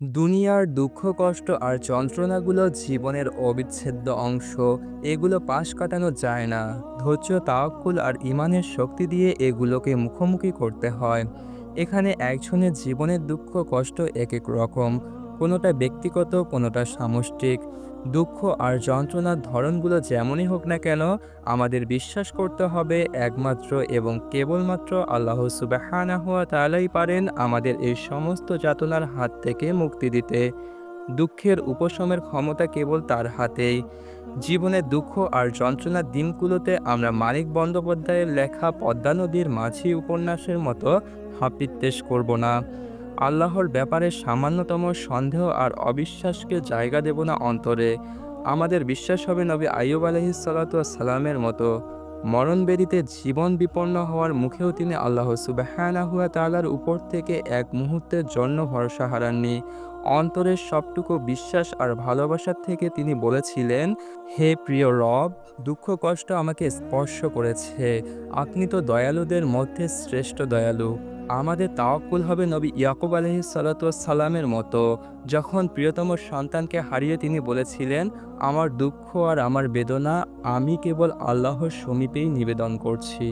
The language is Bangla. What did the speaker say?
দুনিয়ার দুঃখ, কষ্ট আর যন্ত্রণাগুলো জীবনের অবিচ্ছেদ্য অংশ। এগুলো পাশ কাটানো যায় না। ধৈর্য তাওকুল আর ইমানের শক্তি দিয়ে এগুলোকে মুখোমুখি করতে হয়। এখানে একজনের জীবনের দুঃখ, কষ্ট এক এক রকম। কোনোটা ব্যক্তিগত, কোনোটা সামষ্টিক। দুঃখ আর যন্ত্রণার ধরনগুলো যেমনই হোক না কেন, আমাদের বিশ্বাস করতে হবে একমাত্র এবং কেবলমাত্র আল্লাহ সুবাহানাহুয়া তালাই পারেন আমাদের এই সমস্ত যাতনার হাত থেকে মুক্তি দিতে। দুঃখের উপশমের ক্ষমতা কেবল তার হাতেই। জীবনে দুঃখ আর যন্ত্রণার দিনগুলোতে আমরা মানিক বন্দ্যোপাধ্যায়ের লেখা পদ্মা নদীর মাঝি উপন্যাসের মতো হাপিত্তেশ করব না। আল্লাহর ব্যাপারে সামান্যতম সন্দেহ আর অবিশ্বাসকে জায়গা দেব না অন্তরে। আমাদের বিশ্বাস হবে নবী আইয়ুব সালামের মতো মরণবেদিতে জীবন বিপন্ন হওয়ার মুখেও তিনি আল্লাহ সুবাহানাহুয়া তালার উপর থেকে এক মুহূর্তের জন্য ভরসা হারাননি। অন্তরের সবটুকু বিশ্বাস আর ভালোবাসার থেকে তিনি বলেছিলেন, হে প্রিয় রব, দুঃখ কষ্ট আমাকে স্পর্শ করেছে। আপনি তো দয়ালুদের মধ্যে শ্রেষ্ঠ দয়ালু। আমাদের তাওয়াক্কুল হবে নবী ইয়াকুব আলহি সালাতামের মতো। যখন প্রিয়তম সন্তানকে হারিয়ে তিনি বলেছিলেন, আমার দুঃখ আর আমার বেদনা, আমি কেবল আল্লাহর সমীপেই নিবেদন করছি।